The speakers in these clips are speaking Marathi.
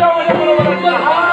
Thank you.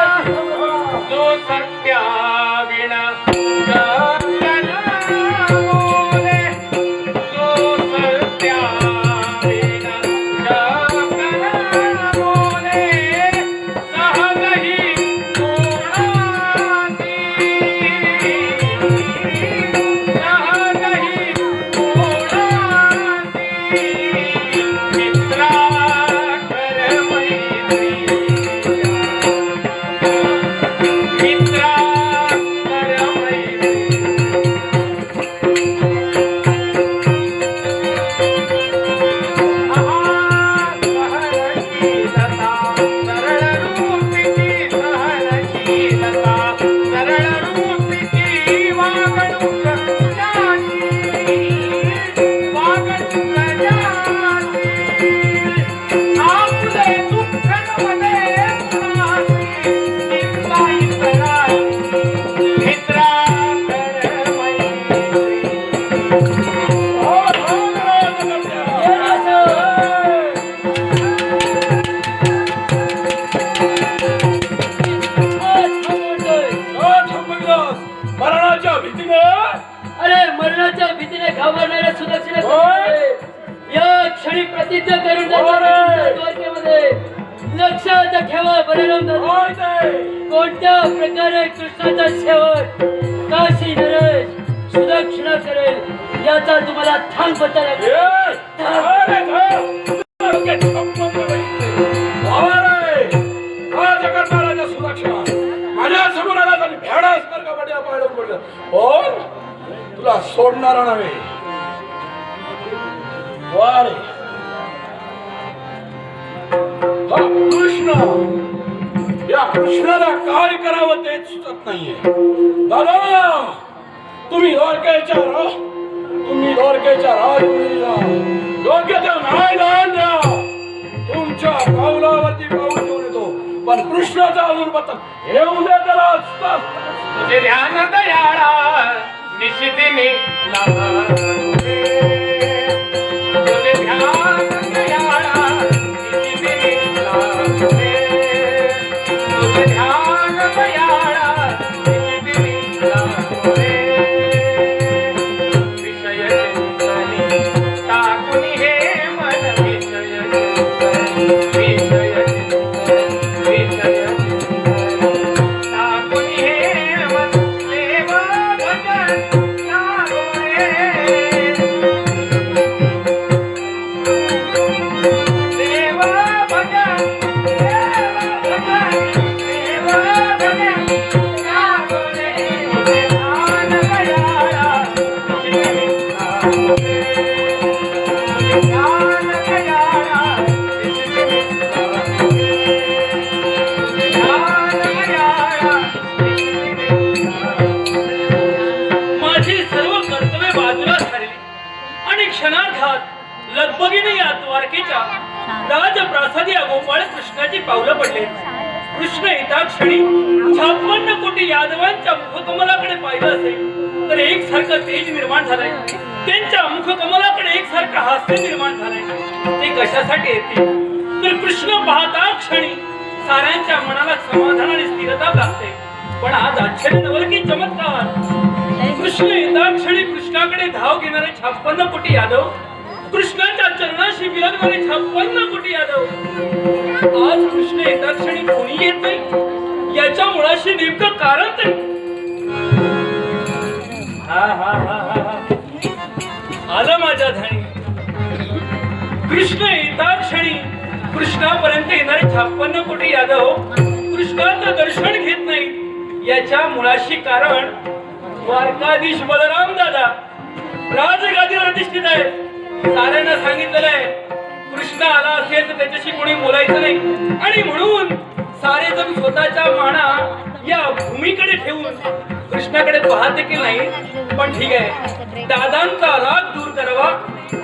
घाबरणाऱ्या सुदक्षिण. या क्षणी प्रतिज्ञा करून द्वारकेमध्ये लक्षात ठेवा बलराम. कोणत्या प्रकारे कृष्णाचा सेवक काशी नरेश सुदक्षिणा करेल याचा तुम्हाला थांग पत्ता लागेल. हा. जगन्नाथाच्या सुदक्षिणा. माझ्यासमोर आलास आणि भेडास नरकामध्ये पाडून पडलं. पण तुला सोडणारा नव्हे. वारे. हा कृष्ण. या कृष्णाला काय करावं ते सुचत नाहीये. दादा तुम्ही द्वारकेच्या राह तुम्ही द्वारकेच्या राजमुलीला योग्य त्या न्यायदान द्या तुमच्या पावलावरती पाऊल ठेवून येतो. पण कृष्णाचा अजून पत्ता येऊन द्या त्याला. तुझे ध्यान दयाळा निशिदिनी द्वारकेच्या राजप्रासादी अगोपाळ कृष्णाची पावलं पडले. कृष्ण एका क्षणी छापन्न कोटी यादवांच्या मुखकमलाकडे पाहिलं असेल तर एकसारखं तेज निर्माण झालंय. त्यांच्या मुखकमलाकडे एकसारखं हास्य निर्माण झालंय. ते कशासाठी येते तर कृष्ण पाहता क्षणी साऱ्यांच्या मनाला समाधान आणि स्थिरता लागते पण आज आश्चर्य नवल की चमत्कार. कृष्ण येता क्षणी कृष्णाकडे धाव घेणारे छप्पन्न कोटी यादव कृष्णाच्या चरणाशी विलगणारे छप्पन्न कोटी यादव. आज कृष्ण येतात क्षणी कोणी येत नाही? याच्या मुळाशी नेमकं कारण तरी हा हा हा हा आलं माझ्या धाणी कृष्ण येता क्षणी कृष्णापर्यंत येणारे छप्पन्न कोटी यादव कृष्णाचं दर्शन घेत नाही याच्या मुळाशी कारण द्वारकाधीश बलराम दादा. राजगादीवर अधिष्ठित आहे साऱ्यांना सांगितलेलं आहे कृष्ण आला असेल तर त्याच्याशी कोणी बोलायचं नाही. आणि म्हणून सारे जण स्वतःच्या माना या भूमीकडे ठेवून कृष्णाकडे पाहते की नाही पण ठीक आहे. दादांचा राग दूर करावा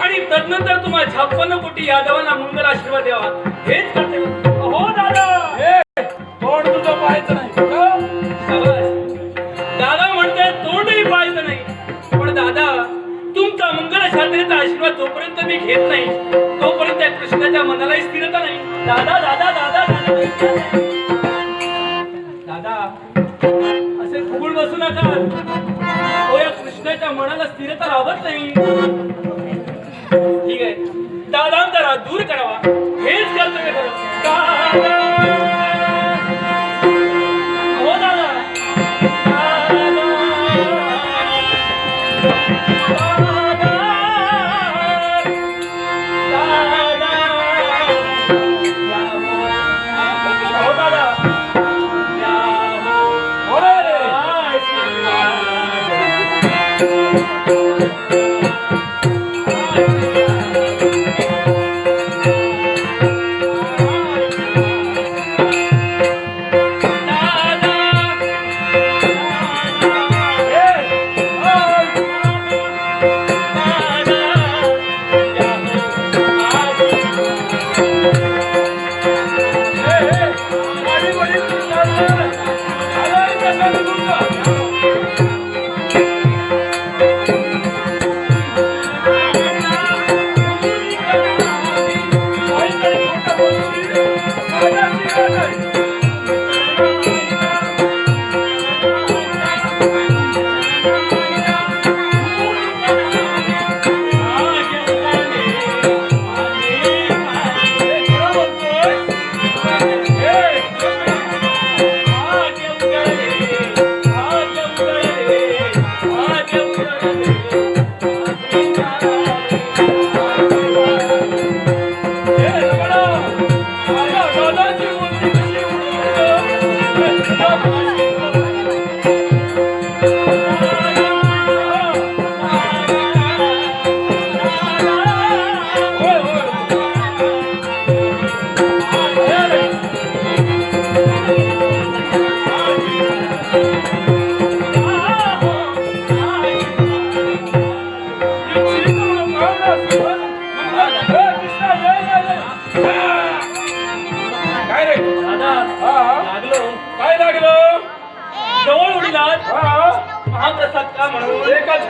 आणि तदनंतर तुम्हा छप्पन्न कोटी यादवांना मंगल आशीर्वाद द्यावा. हेच करते. हो दादा! हे तुझं पाहायचं नाही. आशीर्वाद जोपर्यंत मी घेत नाही तोपर्यंत या कृष्णाच्या मनालाही स्थिरता नाही. दादा दादा दादा दादा असे फुगून बसू नका. तो या कृष्णाच्या मनाला स्थिरता लाभत नाही. ठीक आहे. दादांतरा दूर करावा. हेच करतो कर्तव्य करा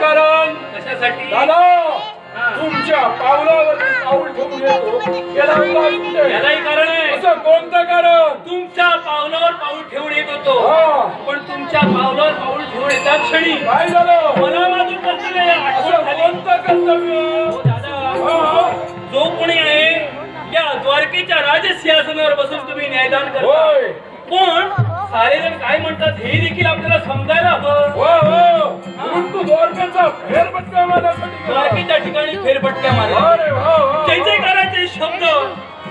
म्हणून एकच कारण कशासाठी? दादा तुमच्या पावलावर पाऊल ठेवून येतो. याला? यालाही कारण आहे. असं कोणतं कारण? तुमच्या पावलावर पाऊल ठेवून येत होतो. हा. पण तुमच्या पावलावर पाऊल ठेवून येत्या क्षणी काय झालं? असं आठवण झाली. कोणतं कर्तव्य? हो दादा. हा. जो कोणी आहे या द्वारकेच्या राजसिंहासनावर बसून तुम्ही न्यायदान करता. होय. पण सारे जण काय म्हणतात हे देखील आपल्याला समजायला हवं. हो हो. तू द्वारकेचा फेरफटका मारण्यासाठी ठिकाणी वा वा जय जयकाराचे शब्द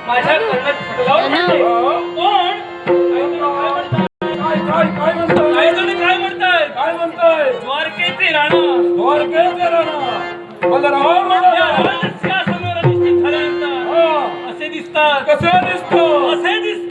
माझ्या कर्णात. पण काय म्हणतात? काय काय काय म्हणताय काही जण काय म्हणतात? काय म्हणताय? द्वारकेचे राणा. द्वारकेचे राणा. बलराम अधिष्ठित झाल्यानंतर हा. असे दिसतात. कसं दिसतो? असे दिसतात.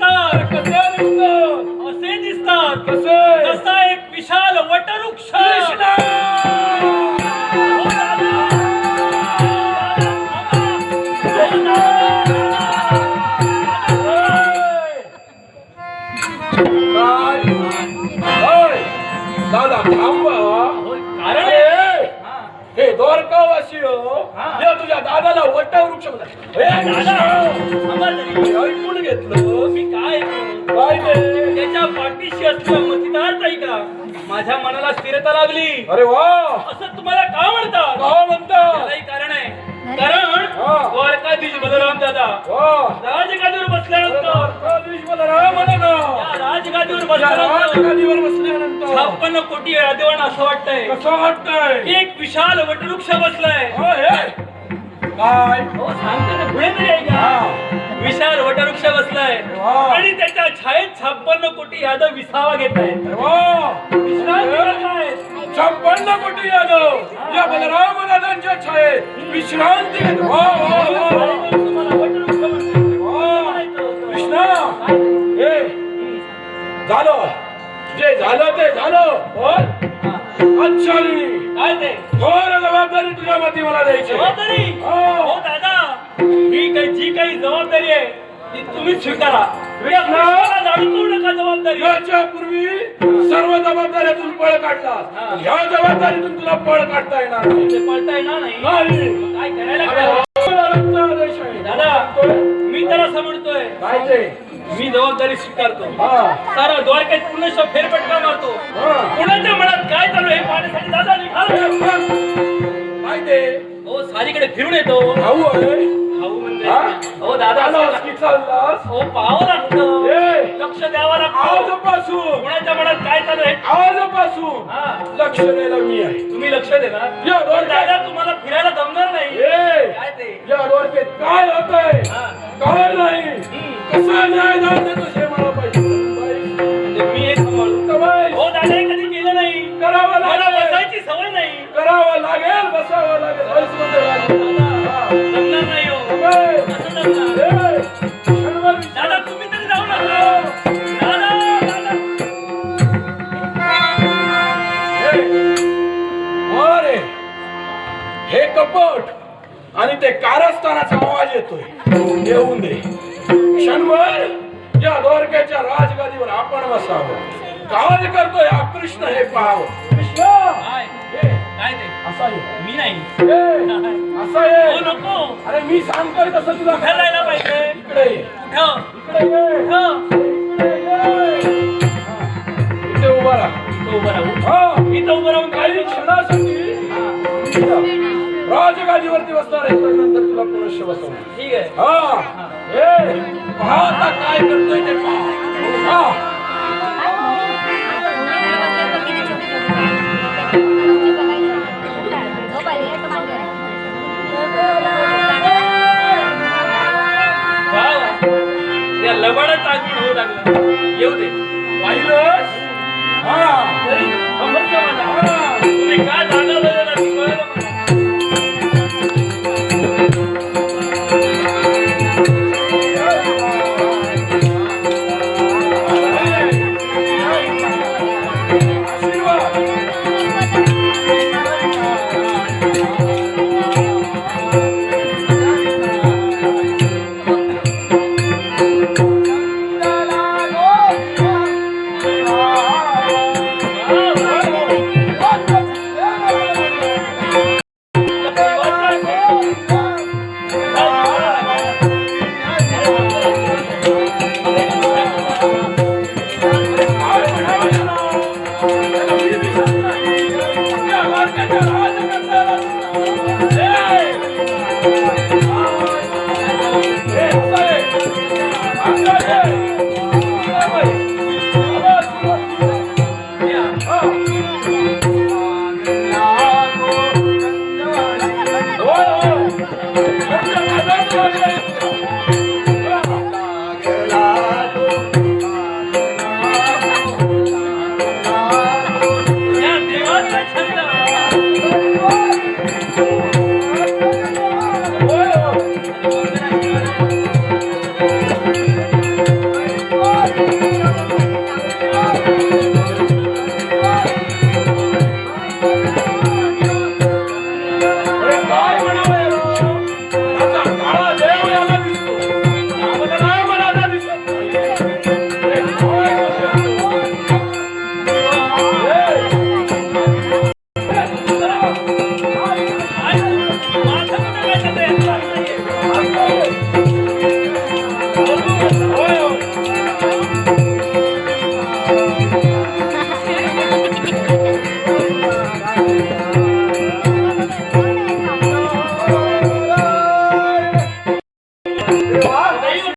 माझ्या मनाला स्थिरता लागली. अरे वा! असं तुम्हाला का म्हणतात? का म्हणता त्यालाही कारण आहे. कारण हा. द्वारकाधीश बलराम दादा. राजगादीवर बसल्यानंतर बलराम राजगादीवर बसल्यानंतर राजगादीवर बसल्यानंतर छापन्न कोटी राजवान असं वाटतंय. कसं वाटतंय? एक विशाल वटवृक्ष बसलाय. हो, हे. काय हो सांगते ना पुढे तरी ऐका. विशाल वटवृक्ष बसलाय. आणि त्याच्या छायेत छापन्न कोटी यादव विसावा घेत आहेत. आहेत. छप्पन्न कोटी यादव या बलराम दादांच्या छायेत विश्रांती घेत. कृष्णा. हे झालं. जे झालं ते झालं. अच्छा काय ते? थोर जबाबदारी तुझ्या माती मला द्यायची हो. हो ही काही जी काही जबाबदारी आहे ती तुम्हीच स्वीकारा. जबाबदारी. याच्या पूर्वी सर्व जबाबदाऱ्यातून पळ काढला. ह्या जबाबदारीतून तुला पळ काढता येणार ते पळता येणार नाही. काय करायला. दादा मी तर असं म्हणतोय काय ते? मी जबाबदारी स्वीकारतो. हा. सारा द्वारकेत पूर्ण फेरफटका मारतो. हा. कुणाच्या मनात काय चालू आहे पाहण्यासाठी दादा निघाला काय ते? हो सारीकडे फिरून येतो. भाऊ दादा चाललास की चाललास? हो पाहावं लागतं. ए! लक्ष द्यावं लागतं. आजपासून कोणाच्या मनात काय चालू आहे? आजपासून हा. लक्ष द्यायला मी आहे. तुम्ही लक्ष देणार या पण दादा तुम्हाला फिरायला जमणार नाही. ए! काय ते? या डोरकेत काय होतंय? हा. काय नाही. कसा न्याय मला पाहिजे? म्हणजे मी एक सांभाळू हो दादा हे कधी केलं नाही? करावं मला लागेल. बसायची सवय नाही. करावं लागेल बसावं लागेल. हौसमध्ये लागेल. हा. कपट आणि ते कारस्थानाचा आवाज येतोय. येऊन दे. क्षणभर या द्वारकेच्या राजगादीवर आपण बसावं. काय करतोय हा कृष्ण हे पाहावं. कृष्ण! काय ते? असा मी नाही. ये, असा हो नको. अरे मी सांगतोय तसं तुला कुठे जायला पाहिजे? इकडे ये. कुठं? इकडे ये. कुठं? इकडे ये. हा, इथे उभा राहा. इथं उभं राहू. हा. इथं उभं राहून काय काही क्षणासाठी राजगादीवरती बसणार आहे. तर नंतर तुला पुनश्य बसवणार. ठीक आहे. हा. ए पहा आता काय करतोय ते पहा. लबाडाचं आगमन होऊ लागलं. येऊ दे. पाहिलं Thank.